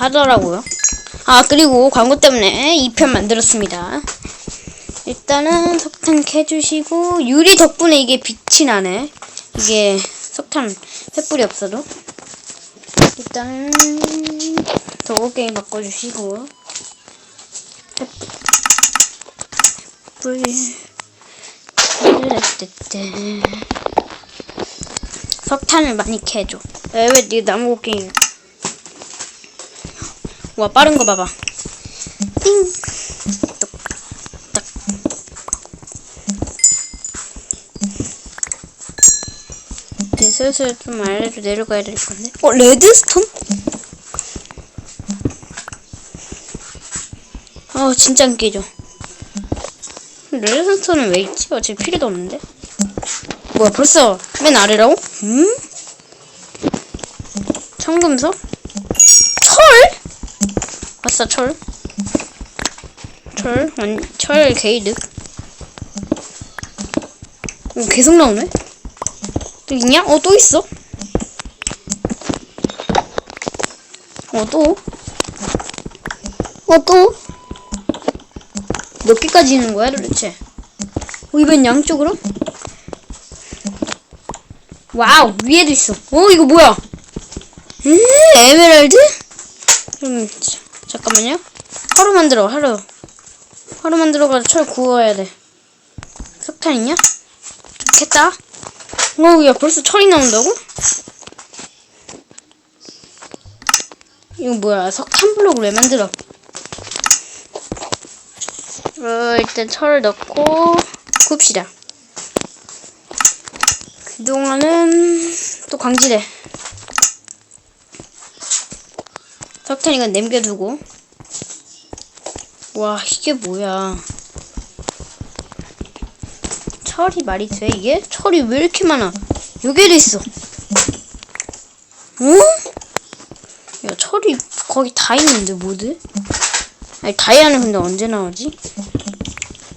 하더라고요. 아 그리고 광고 때문에 2편 만들었습니다. 일단은 석탄 캐주시고 유리 덕분에 이게 빛이 나네. 이게 석탄 횃불이 없어도 일단은 도곡갱이 바꿔주시고 횃불 석탄을 많이 캐줘. 왜네 나무 곡괭이 와 빠른 거 봐봐. 띵. 똑딱. 이제 슬슬 좀 아래로 내려가야 될 건데. 어 레드스톤? 어 진짜 안 깨져. 레드스톤은 왜 있지? 어차피 필요도 없는데. 뭐야 벌써 맨 아래라고? 음? 청금석? 철? 아싸 철. 철, 완, 철 게이득. 오, 계속 나오네? 또 있냐? 어, 또 있어. 어, 또. 어, 또. 몇 개까지 있는 거야, 도대체? 어, 이번 양쪽으로? 와우, 위에도 있어. 어, 이거 뭐야? 에 에메랄드? 음, 자, 잠깐만요. 하루 만들어, 하루. 하루 만들어가지고 철 구워야 돼. 석탄 있냐? 좋겠다. 어, 야, 벌써 철이 나온다고? 이거 뭐야, 석탄 블록을 왜 만들어? 어, 일단 철을 넣고, 굽시다. 그동안은 또 광질해. 석탄 이건 남겨두고. 와, 이게 뭐야. 철이 말이 돼, 이게? 철이 왜 이렇게 많아? 여기에도 있어. 어? 야, 철이 거기 다 있는데, 모두? 아니, 다이아는 근데 언제 나오지?